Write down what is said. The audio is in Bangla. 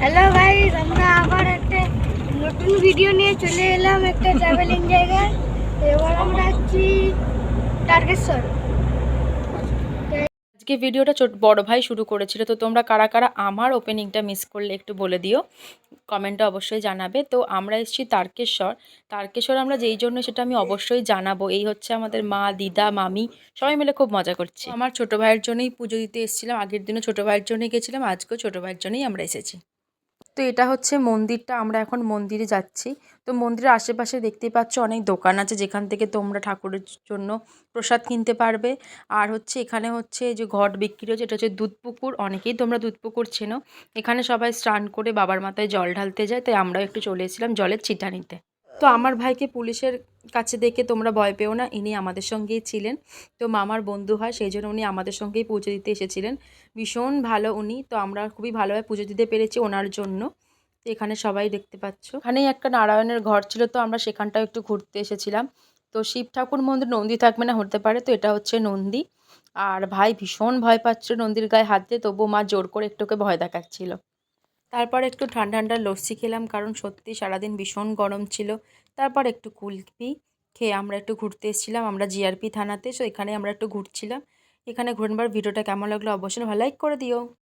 হ্যালো গাইস আমরা আবার একটা নতুন ভিডিও নিয়ে চলে এলাম একটা ট্রাভেলিং জায়গায়। এবার আমরা আছি টার্গেশ্বর আজকে ভিডিওটা ছোট বড় ভাই শুরু করেছিল, তো তোমরা কারা কারা আমার ওপেনিংটা মিস করলে একটু বলে দিও। কমেন্টে অবশ্যই জানাবে। তো আমরা এসেছি তারকেশ্বর তারকেশ্বর আমরা যেই জন্য সেটা আমি অবশ্যই জানাব। এই হচ্ছে আমাদের মা, দিদা, মামি, সবাই মিলে খুব মজা করছি। আমার ছোট ভাইয়ের জন্যই পুজো দিতে এসেছিলাম, আগের দিনও ছোট ভাইয়ের জন্যই গেছিলাম, আজকেও ছোট ভাইয়ের জন্যই আমরা এসেছি। তো এটা হচ্ছে মন্দিরটা, আমরা এখন মন্দিরে যাচ্ছি। তো মন্দিরের আশেপাশে দেখতে পাচ্ছ অনেক দোকান আছে, যেখান থেকে তোমরা ঠাকুরের জন্য প্রসাদ কিনতে পারবে। আর হচ্ছে এখানে হচ্ছে যে ঘট বিক্রি হচ্ছে, এটা হচ্ছে দুধ পুকুর, অনেকেই তোমরা দুধ পুকুর চেনো। এখানে সবাই স্নান করে বাবার মাথায় জল ঢালতে যায়, তাই আমরাও একটু চলে এসেছিলাম জলের ছিটা নিতে। তো আমার ভাইকে পুলিশের কাছে দেখে তোমরা ভয় পেও না, ইনি আমাদের সঙ্গেই ছিলেন। তো মামার বন্ধু হয়, সেই জন্য উনি আমাদের সঙ্গেই পুজো দিতে এসেছিলেন। ভীষণ ভালো উনি, তো আমরা খুবই ভালোভাবে পুজো দিতে পেরেছি ওনার জন্য। তো এখানে সবাই দেখতে পাচ্ছ। এখানেই একটা নারায়ণের ঘর ছিল, তো আমরা সেখানটাও একটু ঘুরতে এসেছিলাম। তো শিব ঠাকুর মন্দির নন্দী থাকবে না, হতে পারে, তো এটা হচ্ছে নন্দী। আর ভাই ভীষণ ভয় পাচ্ছিল নন্দীর গায়ে হাত দিয়ে, তবুও মা জোর করে একটুকে ভয় দেখাচ্ছিল। তারপর একটু ঠান্ডা ঠান্ডা লস্যি খেলাম, কারণ সত্যি সারাদিন ভীষণ গরম ছিল। তারপর একটু কুলপি খেয়ে আমরা একটু ঘুরতে এসেছিলাম আমরা জিআরপি থানাতে সো এখানে আমরা একটু ঘুরছিলাম। এখানে ঘুরবার ভিডিওটা কেমন লাগল অবশ্যই ভালো লাইক করে দিও।